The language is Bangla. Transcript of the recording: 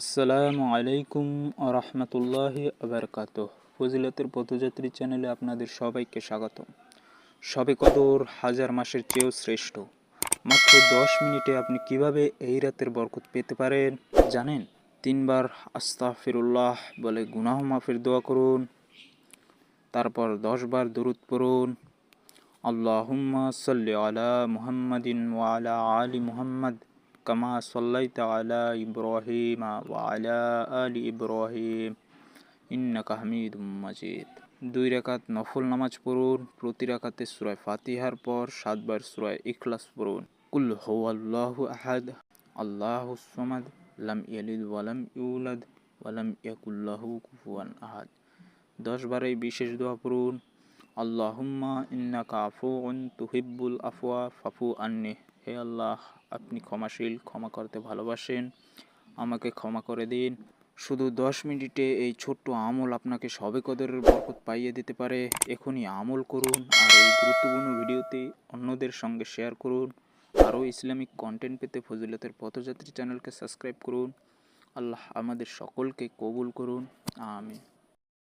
আসসালামু আলাইকুম আরহামতুল্লাহি আবরকাত ফজিলতের পথযাত্রী চ্যানেলে আপনাদের সবাইকে স্বাগত সবে কদর হাজার মাসের চেয়েও শ্রেষ্ঠ। মাত্র দশ মিনিটে আপনি কীভাবে এই রাতের বরকত পেতে পারেন জানেন? তিনবার আস্তাফিরুল্লাহ বলে গুনাহ মাফের দোয়া করুন, তারপর দশবার দরুদ পড়ুন। আল্লাহুম্মা সাল্লি আলা মুহাম্মাদিন ওয়ালা আলী মুহাম্মদ কামা সাল্লাইতা আলা ইব্রাহিম ওয়ালা আলি ইব্রাহিম ইন্নাকা হামিদুম মাজিদ দুই রাকাত নফল নামাজ পড়ুন প্রতি রাকাতে সুরায় ফাতিহার পর সাতবার সুরায় ইখলাস পড়ুন কুল হু আল্লাহু আহাদ আল্লাহু সামাদ লাম ইয়ালিদ ওয়ালাম ইউলাদ ওয়ালাম ইয়াকুল্লাহু কুফুয়ান আহাদ দশ বার এই বিশেষ দোয়া পড়ুন আল্লাহুম্মা ইন্নাকা আফুউন তুহিব্বুল আফওয়া ফাফু আন্নি। হে আল্লাহ, আপনি ক্ষমাশীল, ক্ষমা করতে ভালোবাসেন। আমাকে ক্ষমা করে দিন। শুধু দশ মিনিটে এই ছোট্ট আমল আপনাকে সবে কদরের বরকত পাইয়ে দিতে পারে। এখনই আমল করুন আর এই গুরুত্বপূর্ণ ভিডিওটি অন্যদের সঙ্গে শেয়ার করুন। আরও ইসলামিক কন্টেন্ট পেতে ফজিলতের পথযাত্রী চ্যানেলকে সাবস্ক্রাইব করুন। আল্লাহ আমাদের সকলকে কবুল করুন। আমিন।